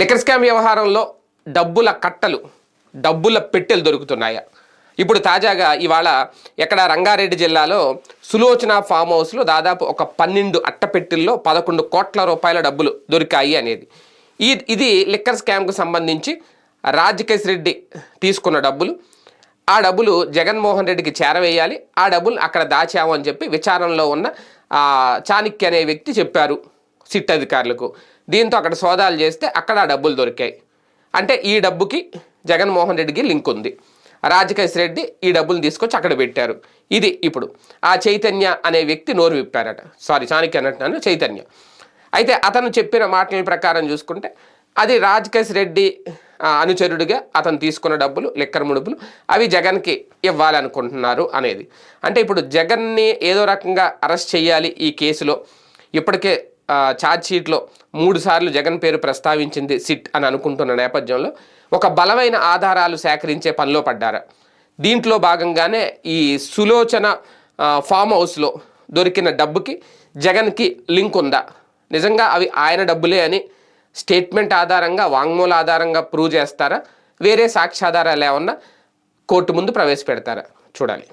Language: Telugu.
లిక్కర్ స్కామ్ వ్యవహారంలో డబ్బుల కట్టలు డబ్బుల పెట్టెలు దొరుకుతున్నాయా. ఇప్పుడు తాజాగా ఇవాళ ఎక్కడ రంగారెడ్డి జిల్లాలో సులోచన ఫామ్ హౌస్లో దాదాపు ఒక పన్నెండు అట్టపెట్టెల్లో పదకొండు కోట్ల రూపాయల డబ్బులు దొరికాయి అనేది. ఈ ఇది లిక్కర్ స్కామ్కు సంబంధించి రాజకేశ్ రెడ్డి తీసుకున్న డబ్బులు. ఆ డబ్బులు జగన్మోహన్ రెడ్డికి చేరవేయాలి. ఆ డబ్బులు అక్కడ దాచాము అని చెప్పి విచారణలో ఉన్న చాణిక్య అనే వ్యక్తి చెప్పారు. సిట్ అధికారులకు. దీంతో అక్కడ సోదాలు చేస్తే అక్కడ ఆ డబ్బులు దొరికాయి. అంటే ఈ డబ్బుకి జగన్మోహన్ రెడ్డికి లింక్ ఉంది. రాజకేశ్ రెడ్డి ఈ డబ్బులు తీసుకొచ్చి అక్కడ పెట్టారు. ఇది ఇప్పుడు. ఆ చైతన్య అనే వ్యక్తి నోరు విప్పారట. సారీ చాణక్య అన్నట్టున్నాను చైతన్య. అయితే అతను చెప్పిన మాటల ప్రకారం చూసుకుంటే అది రాజకేశ్ రెడ్డి అనుచరుడిగా అతను తీసుకున్న డబ్బులు లెక్కర ముడుపులు అవి జగన్కి ఇవ్వాలనుకుంటున్నారు అనేది. అంటే ఇప్పుడు జగన్ని ఏదో రకంగా అరెస్ట్ చేయాలి ఈ కేసులో. ఇప్పటికే ఛార్జ్షీట్లో షీట్లో మూడు సార్లు జగన్ పేరు ప్రస్తావించింది సిట్ అని అనుకుంటున్న నేపథ్యంలో ఒక బలమైన ఆధారాలు సేకరించే పనిలో పడ్డారు. దీంట్లో భాగంగానే ఈ సులోచన ఫామ్ హౌస్లో దొరికిన డబ్బుకి జగన్కి లింక్ ఉందా? నిజంగా అవి ఆయన డబ్బులే అని స్టేట్మెంట్ ఆధారంగా వాంగ్మూల ఆధారంగా ప్రూవ్ చేస్తారా? వేరే సాక్ష్యాధారాలు ఏమన్నా కోర్టు ముందు ప్రవేశపెడతారా? చూడాలి.